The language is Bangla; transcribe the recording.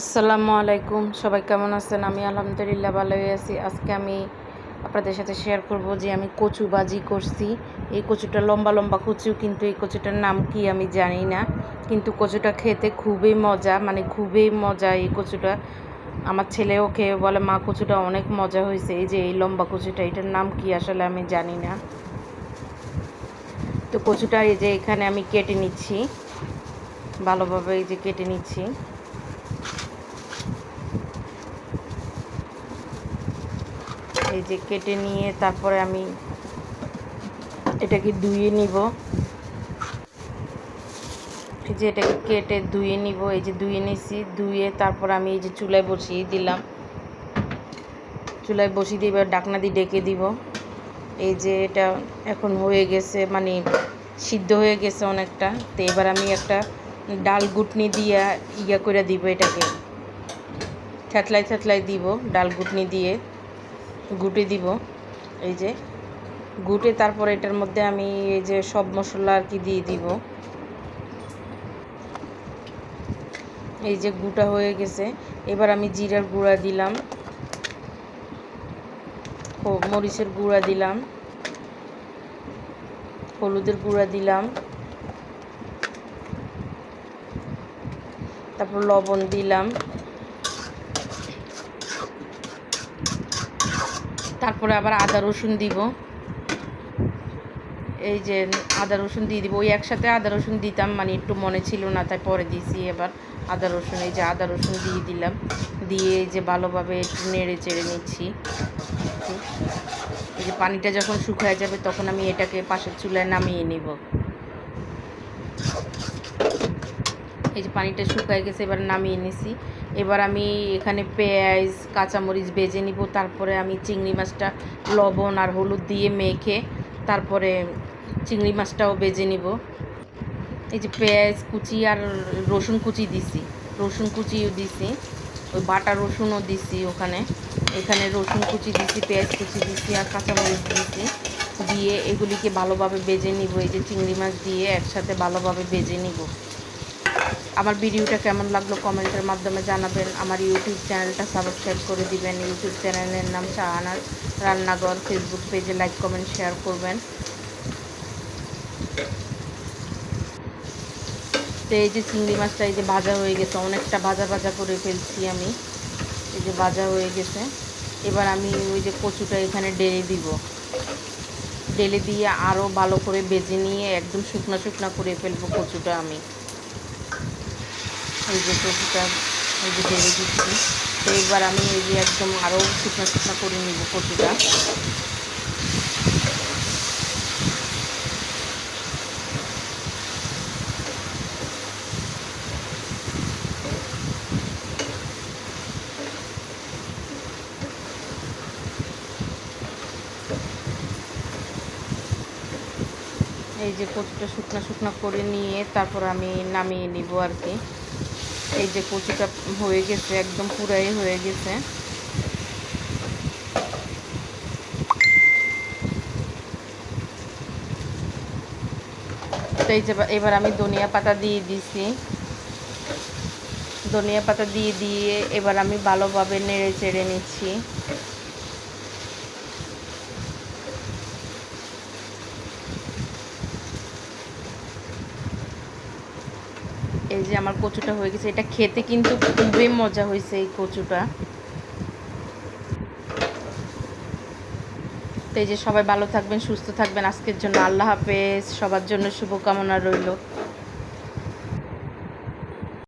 আসসালামু আলাইকুম। সবাই কেমন আছেন? আমি আলহামদুলিল্লাহ ভালোই আছি। আজকে আমি আপনাদের সাথে শেয়ার করব যে আমি কচু বাজি করছি। এই কচুটা লম্বা লম্বা কচু, কিন্তু এই কচুটার নাম কি আমি জানি না। কিন্তু কচুটা খেতে খুবই মজা মানে খুবই মজা এই কচুটা। আমার ছেলেও খেয়ে বলে, মা, কচুটা অনেক মজা হয়েছে। এই যে এই লম্বা কচুটা, এটার নাম কি আসলে আমি জানি না। তো কচুটা এই যে এখানে আমি কেটে নিচ্ছি। ভালোভাবে এই যে কেটে নিচ্ছি। এই যে কেটে নিয়ে তারপরে আমি এটাকে ধুয়ে নিব। এই যে এটাকে কেটে ধুয়ে নিব, এই যে ধুয়ে নিছি, ধুয়ে তারপর আমি এই যে চুলায় বসিয়ে দিলাম। চুলায় বসিয়ে দিয়ে এবার ডাকনা দিয়ে ডেকে দিব। এই যে এটা এখন হয়ে গেছে মানে সিদ্ধ হয়ে গেছে অনেকটা। তো এবার আমি একটা ডাল গুটনি দিয়া ইয়া করে দিব এটাকে। থ্যাতলাই থ্যাতলাই দিব ডাল গুটনি দিয়ে। গুটে দিব। এই যে গুটে তারপর এটার মধ্যে আমি এই যে সব মশলা আর কি দিয়ে দিব। এই যে গুটা হয়ে গেছে। এবার আমি জিরার গুঁড়া দিলাম। মরিচের গুঁড়া দিলাম। হলুদের গুঁড়া দিলাম। তারপর লবণ দিলাম। তারপরে আবার আদা রসুন দিব। এই যে আদা রসুন দিয়ে দিব। ওই একসাথে আদা রসুন দিতাম মানে একটু মনে ছিল না, তাই পরে দিয়েছি এবার আদা রসুন। এই যে আদা রসুন দিয়ে দিলাম। দিয়ে এই যে ভালোভাবে একটু নেড়ে চেড়ে নিচ্ছি। এই যে পানিটা যখন শুকায় যাবে, তখন আমি এটাকে পাশের চুলায় নামিয়ে নিব। এই যে পানিটা শুকায় গেছে, এবার নামিয়ে নিছি। এবার আমি এখানে পেঁয়াজ, কাঁচামরিচ বেজে নিব, তারপরে আমি চিংড়ি মাছটা লবণ আর হলুদ দিয়ে মেখে তারপরে চিংড়ি মাছটাও বেজে নিব। এই যে পেঁয়াজ কুচি আর রসুন কুচি দিছি, রসুন কুচিও দিছি, ওই বাটা রসুনও দিছি ওখানে। এখানে রসুন কুচি দিছি, পেঁয়াজ কুচি দিছি আর কাঁচামরিচ দিছি দিয়ে এগুলিকে ভালোভাবে বেজে নিব। এই যে চিংড়ি মাছ দিয়ে একসাথে ভালোভাবে বেজে নিব। আমার ভিডিওটা কেমন লাগল কমেন্টের মাধ্যমে জানাবেন। আমার ইউটিউব চ্যানেলটা সাবস্ক্রাইব করে দিবেন। ইউটিউব চ্যানেলের নাম শাহানার রান্নাঘর। ফেসবুক পেজে লাইক কমেন্ট শেয়ার করবেন। তো এই যে চিংড়ি মাছটা এই যে ভাজা হয়ে গেছে, অনেকটা ভাজা ভাজা করে ফেলছি আমি। এই যে ভাজা হয়ে গেছে। এবার আমি ওই যে কচুটা এখানে ডেলে দিব। ডেলে দিয়ে আরও ভালো করে বেজে নিয়ে একদম শুকনো শুকনো করে ফেলব কচুটা আমি। এই যে কচুটা এই যে ঢেলে দিচ্ছি। তো এবার আমি এই যে একদম আরও শুকনো শুকনো করে নিব কচুটা এই যে কচুটা শুকনো শুকনো করে নিয়ে তারপর আমি নামিয়ে নিব আর কি। এই যে কচুটা হয়ে গেছে, একদম পুরাই হয়ে গেছে। এই যে এবার আমি ধনিয়া পাতা দিয়ে দিছি। ধনিয়া পাতা দিয়ে দিয়ে এবার আমি ভালোভাবে নেড়ে চেড়ে নিচ্ছি। এই যে আমার কচুটা হয়ে গেছে, এটা খেতে কিন্তু খুবই মজা হয়েছে এই কচুটা। তো এই যে সবাই ভালো থাকবেন, সুস্থ থাকবেন, আজকের জন্য আল্লাহ হাফেজ, সবার জন্য শুভকামনা রইল।